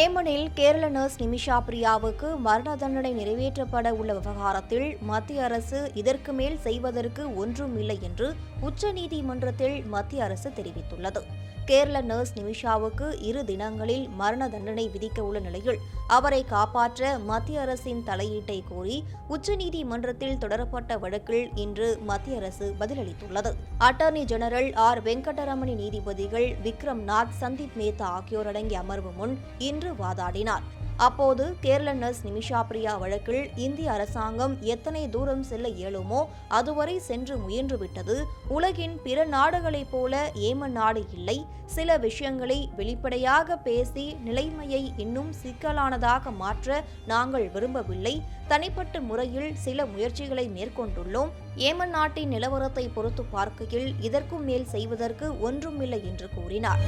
ஏமனில் Kerala nurse Nimisha பிரியாவுக்கு மரண தண்டனை நிறைவேற்றப்பட உள்ள விவகாரத்தில் மத்திய அரசு இதற்கு மேல் செய்வதற்கு ஒன்றும் இல்லை என்று உச்சநீதிமன்றத்தில் மத்திய அரசு தெரிவித்துள்ளது. கேரள நர்ஸ் நிமிஷாவுக்கு இரு தினங்களில் மரண தண்டனை விதிக்க உள்ள நிலையில் அவரை காப்பாற்ற மத்திய அரசின் தலையீட்டை கோரி உச்சநீதிமன்றத்தில் தொடரப்பட்ட வழக்கில் இன்று மத்திய அரசு பதிலளித்துள்ளது. அட்டார்னி ஜெனரல் ஆர் வெங்கடரமணி நீதிபதிகள் விக்ரம் நாத் சந்தீப் மேத்தா ஆகியோர் அடங்கிய அமர்வு முன் இன்று வாதாடினார். அப்போது கேரள நர்ஸ் நிமிஷா பிரியா வழக்கில் இந்திய அரசாங்கம் எத்தனை தூரம் செல்ல இயலுமோ அதுவரை சென்று முயன்றுவிட்டது உலகின் பிற நாடுகளைப் போல ஏமன் நாடு இல்லை. சில விஷயங்களை வெளிப்படையாக பேசி நிலைமையை இன்னும் சிக்கலானதாக மாற்ற நாங்கள் விரும்பவில்லை. தனிப்பட்ட முறையில் சில முயற்சிகளை மேற்கொண்டுள்ளோம். ஏமன் நாட்டின் நிலவரத்தை பொறுத்து பார்க்கையில் இதற்கும் மேல் செய்வதற்கு ஒன்றுமில்லை என்று கூறினார்.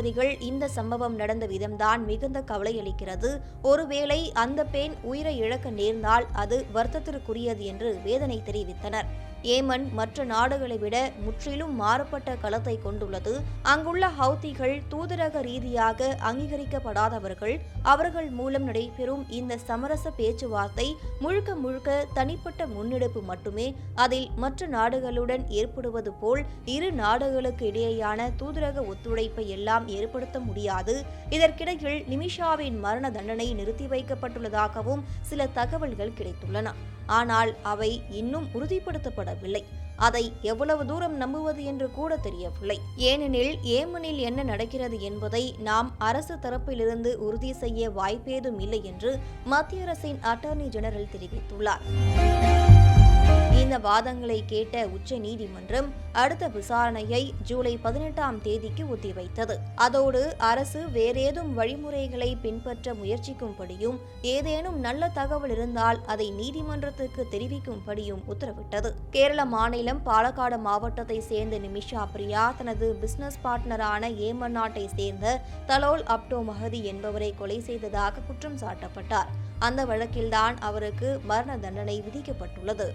நீதிபதிகள் இந்த சம்பவம் நடந்த விதம்தான் மிகுந்த கவலையளிக்கிறது ஒருவேளை அந்த பெண் உயிரை இழக்க நேர்ந்தால் அது வருத்தத்திற்குரியது என்று வேதனை தெரிவித்தனர். ஏமன் மற்ற நாடுகளை விட முற்றிலும் மாறுபட்ட களத்தை கொண்டுள்ளது. அங்குள்ள ஹவுதிகள் தூதரக ரீதியாக அங்கீகரிக்கப்படாதவர்கள் அவர்கள் மூலம் நடைபெறும் இந்த சமரச பேச்சுவார்த்தை முழுக்க முழுக்க தனிப்பட்ட முன்னெடுப்பு மட்டுமே. அதில் மற்ற நாடுகளுடன் ஏற்படுவது போல் இரு நாடுகளுக்கு இடையேயான தூதரக ஒத்துழைப்பை எல்லாம் ஏற்படுத்த முடியாது. இதற்கிடையில் நிமிஷாவின் மரண தண்டனை நிறுத்தி வைக்கப்பட்டுள்ளதாகவும் சில தகவல்கள் கிடைத்துள்ளன. ஆனால் அவை இன்னும் உறுதிப்படுத்தப்படவில்லை. அதை எவ்வளவு தூரம் நம்புவது என்று கூட தெரியவில்லை. ஏனெனில் ஏமனில் என்ன நடக்கிறது என்பதை நாம் அரசு தரப்பிலிருந்து உறுதி செய்ய வாய்ப்பேதும் இல்லை என்று மத்திய அரசின் அட்டார்னி ஜெனரல் தெரிவித்துள்ளார். இந்த வாதங்களை கேட்ட உச்ச நீதிமன்றம் அடுத்த விசாரணையை ஜூலை பதினெட்டாம் தேதிக்கு ஒத்திவைத்தது. அதோடு அரசு வேறேதும் வழிமுறைகளை பின்பற்ற முயற்சிக்கும்படியும் ஏதேனும் நல்ல தகவல் இருந்தால் அதை நீதிமன்றத்துக்கு தெரிவிக்கும்படியும் உத்தரவிட்டது. கேரள மாநிலம் பாலக்காடு மாவட்டத்தை சேர்ந்த நிமிஷா பிரியா தனது பிசினஸ் பார்ட்னரான ஏமன் நாட்டை சேர்ந்த தலோல் அப்டோ மஹதி என்பவரை கொலை செய்ததாக குற்றம் சாட்டப்பட்டார். அந்த வழக்கில்தான் அவருக்கு மரண தண்டனை விதிக்கப்பட்டுள்ளது.